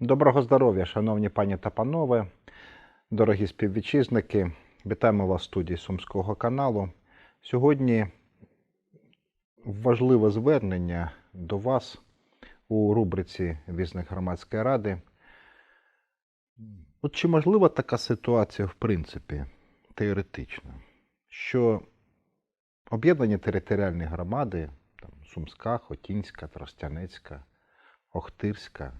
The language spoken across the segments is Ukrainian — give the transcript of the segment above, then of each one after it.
Доброго здоров'я, шановні пані та панове, дорогі співвітчизники. Вітаємо вас в студії Сумського каналу. Сьогодні важливе звернення до вас у рубриці Візник громадської ради. От чи можлива така ситуація, в принципі, теоретично, що об'єднані територіальні громади, там, Сумська, Хотінська, Тростянецька, Охтирська,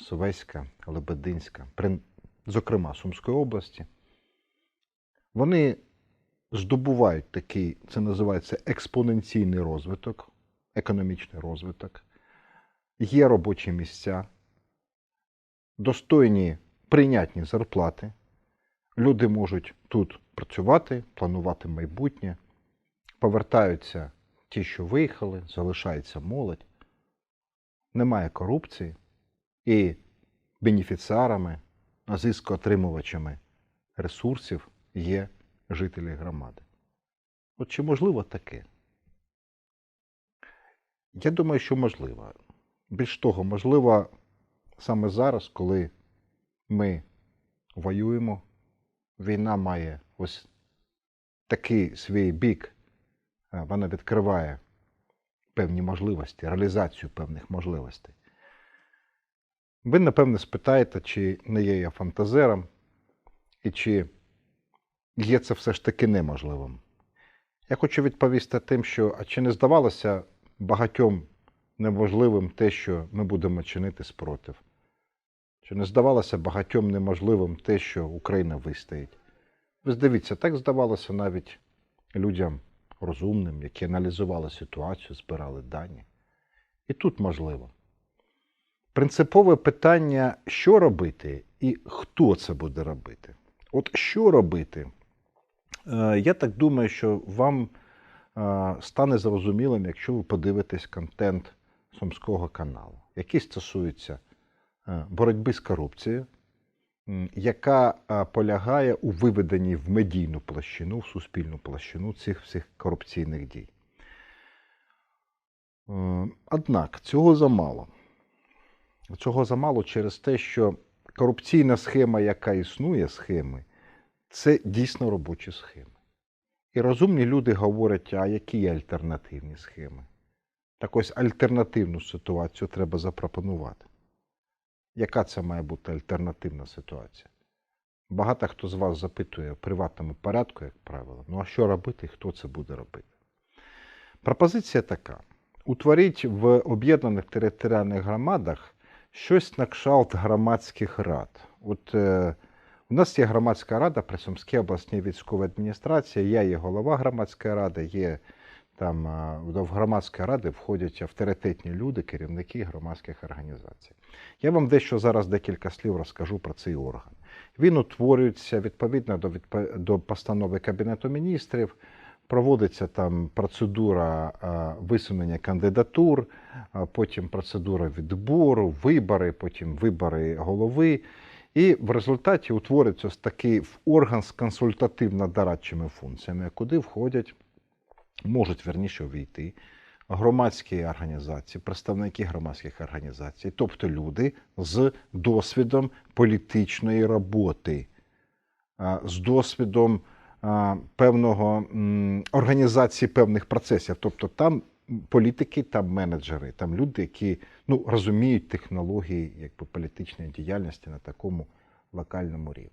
Совеська, Лебединська, зокрема Сумської області, вони здобувають такий, це називається експоненційний розвиток, економічний розвиток, є робочі місця, достойні прийнятні зарплати. Люди можуть тут працювати, планувати майбутнє, повертаються ті, що виїхали, залишається молодь, немає корупції і бенефіціарами, а зискоотримувачами ресурсів є жителі громади. От чи можливо таке? Я думаю, що можливо. Більш того, можливо, саме зараз, коли ми воюємо, війна має ось такий свій бік, вона відкриває певні можливості, реалізацію певних можливостей. Ви, напевне, спитаєте, чи не є я фантазером, і чи є це все ж таки неможливим. Я хочу відповісти тим, що а чи не здавалося багатьом неможливим те, що ми будемо чинити спротив? Чи не здавалося багатьом неможливим те, що Україна вистоїть? Ви здивіться, так здавалося навіть людям розумним, які аналізували ситуацію, збирали дані. І тут можливо. Принципове питання, що робити і хто це буде робити. От що робити? Е, Я так думаю, що вам е, стане зрозумілим, якщо ви подивитесь контент Сумського каналу, який стосується е, боротьби з корупцією, яка полягає у виведенні в медійну площину, в суспільну площину цих всіх корупційних дій. Однак цього замало. Цього замало через те, що корупційна схема, яка існує, схеми, це дійсно робочі схеми. І розумні люди говорять, а які є альтернативні схеми? Так ось альтернативну ситуацію треба запропонувати. Яка це має бути альтернативна ситуація? Багато хто з вас запитує в приватному порядку, як правило, ну а що робити, хто це буде робити? Пропозиція така: утворіть в об'єднаних територіальних громадах щось на кшталт громадських рад. От е, у нас є громадська рада при Сумській обласній військовій адміністрації, я є голова громадської ради, є там е, до громадської ради входять авторитетні люди, керівники громадських організацій. Я вам дещо зараз декілька слів розкажу про цей орган. Він утворюється відповідно до, до постанови Кабінету міністрів. Проводиться там процедура е, висунення кандидатур, потім процедура відбору, вибори, потім вибори голови. І в результаті утворюється такий орган з консультативно-дорадчими функціями, куди входять, можуть верніше увійти громадські організації, представники громадських організацій, тобто люди з досвідом політичної роботи, з досвідом певного організації певних процесів. Тобто там політики, там менеджери, там люди, які ну, розуміють технології якби, політичної діяльності на такому локальному рівні.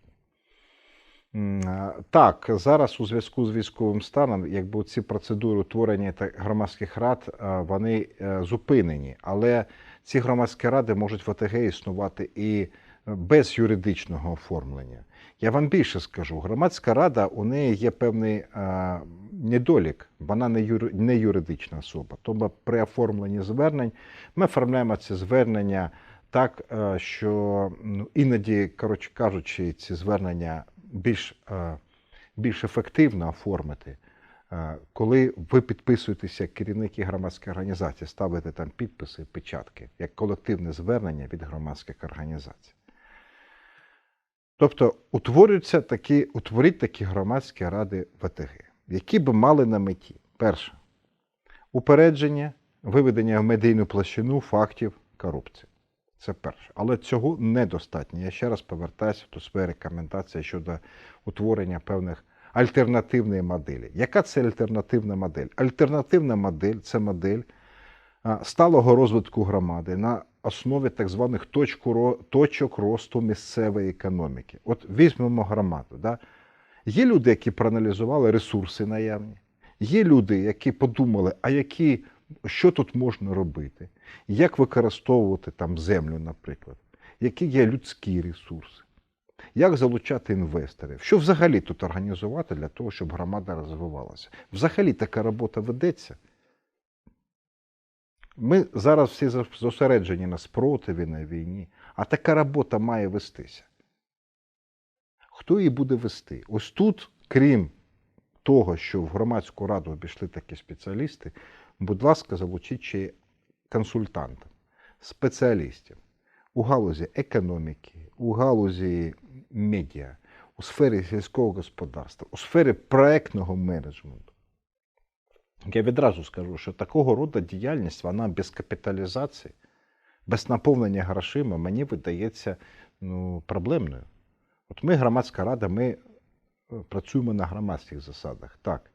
Так, зараз у зв'язку з військовим станом, якби ці процедури утворення громадських рад, вони е, зупинені, але ці громадські ради можуть в ОТГ існувати і без юридичного оформлення. Я вам більше скажу: громадська рада у неї є певний е, недолік, вона не, юри, не юридична особа. Тому при оформленні звернень ми оформляємо ці звернення так, е, що ну, іноді, коротше кажучи, ці звернення більш, е, більш ефективно оформити. е, Коли ви підписуєтеся як керівники громадської організації, ставите там підписи, печатки, як колективне звернення від громадських організацій. Тобто утворюються такі, утворіть такі громадські ради ВТГ, які би мали на меті перше упередження, виведення в медійну площину фактів корупції. Це перше. Але цього недостатньо. Я ще раз повертаюся до своєї рекомендації щодо утворення певних альтернативної моделі. Яка це альтернативна модель? Альтернативна модель це модель сталого розвитку громади на основі так званих точок росту місцевої економіки. От візьмемо громаду. Да? Є люди, які проаналізували ресурси наявні, є люди, які подумали, а які, що тут можна робити, як використовувати там землю, наприклад, які є людські ресурси, як залучати інвесторів, що взагалі тут організувати для того, щоб громада розвивалася. Взагалі така робота ведеться. Ми зараз всі зосереджені на спротиві, на війні, а така робота має вестися. Хто її буде вести? Ось тут, крім того, що в громадську раду обійшли такі спеціалісти, будь ласка, залучіть ще консультантів, спеціалістів у галузі економіки, у галузі медіа, у сфері сільського господарства, у сфері проектного менеджменту. Я відразу скажу, що такого роду діяльність, вона без капіталізації, без наповнення грошима, мені видається ну, проблемною. От ми, громадська рада, ми е, працюємо на громадських засадах, так.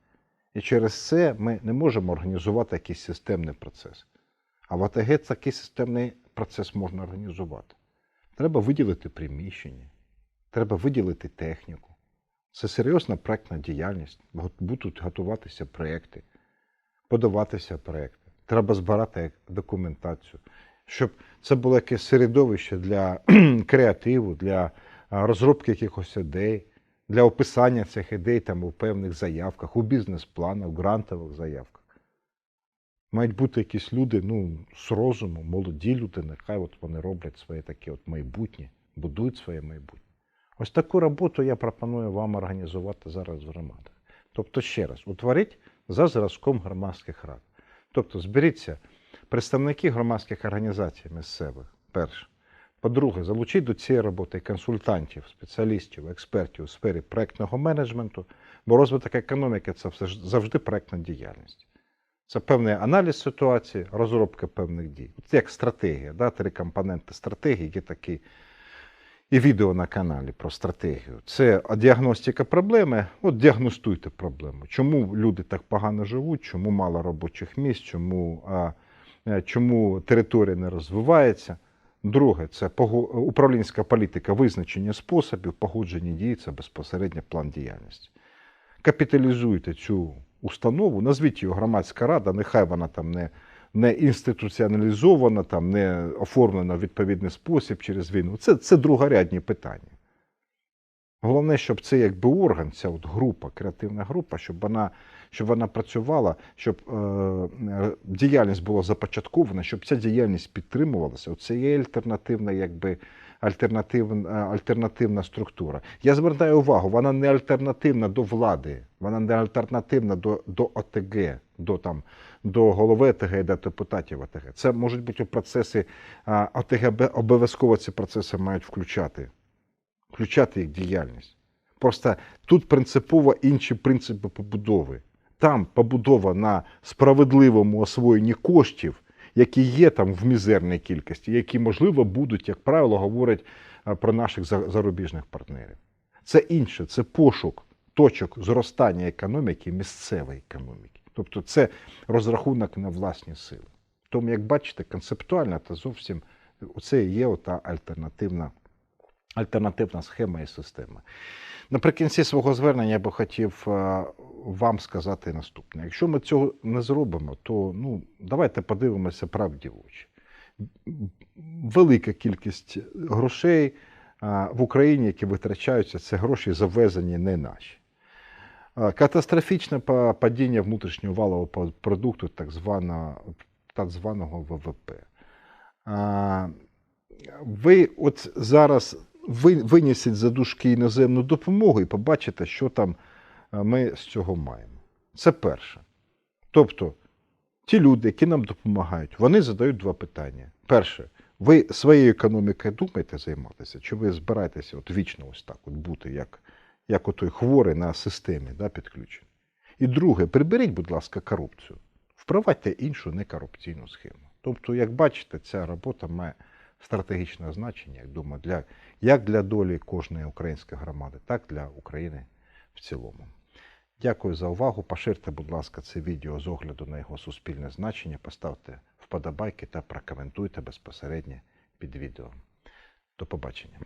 І через це ми не можемо організувати якийсь системний процес. А в АТГ такий системний процес можна організувати. Треба виділити приміщення, треба виділити техніку. Це серйозна проектна діяльність, будуть готуватися проекти, подаватися проекти. Треба збирати документацію, щоб це було якесь середовище для креативу, для розробки якихось ідей, для описання цих ідей там у певних заявках, у бізнес-планах, у грантових заявках. Мають бути якісь люди ну, з розумом, молоді люди, нехай от вони роблять своє таке от майбутнє, будують своє майбутнє. Ось таку роботу я пропоную вам організувати зараз в громадах. Тобто, ще раз, утворіть за зразком громадських рад. Тобто, зберіться представники громадських організацій місцевих, перше. По-друге, залучіть до цієї роботи консультантів, спеціалістів, експертів у сфері проектного менеджменту, бо розвиток економіки це завжди проектна діяльність. Це певний аналіз ситуації, розробка певних дій. Це як стратегія, да? три компоненти стратегії, є такі і відео на каналі про стратегію. Це діагностика проблеми. От діагностуйте проблему. Чому люди так погано живуть, чому мало робочих місць, чому, а, е, чому територія не розвивається. Друге, це управлінська політика, визначення способів, погодження дій, це безпосередньо план діяльності. Капіталізуйте цю установу, назвіть її громадська рада, нехай вона там не, не інституціоналізована, там не оформлена в відповідний спосіб через війну. Це, це другорядні питання. Головне, щоб це якби орган, ця от група, креативна група, щоб вона, щоб вона працювала, щоб е, діяльність була започаткована, щоб ця діяльність підтримувалася. Оце є альтернативна, якби альтернативна, альтернативна структура. Я звертаю увагу, вона не альтернативна до влади, вона не альтернативна до, до ОТГ, до, там, до голови ОТГ до депутатів ОТГ. Це можуть бути процеси, ОТГ обов'язково ці процеси мають включати включати їх діяльність. Просто тут принципово інші принципи побудови. Там побудова на справедливому освоєнні коштів, які є там в мізерній кількості, які, можливо, будуть, як правило, говорять про наших за- зарубіжних партнерів. Це інше, це пошук точок зростання економіки, місцевої економіки. Тобто це розрахунок на власні сили. Тому, як бачите, концептуально це зовсім це і є ота альтернативна альтернативна схема і система. Наприкінці свого звернення я би хотів е, вам сказати наступне: якщо ми цього не зробимо, то ну, давайте подивимося правді в очі. Велика кількість грошей е, в Україні, які витрачаються, це гроші завезені не наші. Е, Катастрофічне падіння внутрішнього валового продукту, так званого, так званого ВВП. Ви от зараз ви, винесіть за дужки іноземну допомогу і побачите, що там е, ми з цього маємо. Це перше. Тобто, ті люди, які нам допомагають, вони задають два питання. Перше, ви своєю економікою думаєте займатися, чи ви збираєтеся от вічно ось так от бути, як, як отой хворий на системі да, підключений? І друге, приберіть, будь ласка, корупцію. Впровадьте іншу некорупційну схему. Тобто, як бачите, ця робота має стратегічного значення, як думаю, для, як для долі кожної української громади, так і для України в цілому. Дякую за увагу. Поширте, будь ласка, це відео з огляду на його суспільне значення. Поставте вподобайки та прокоментуйте безпосередньо під відео. До побачення.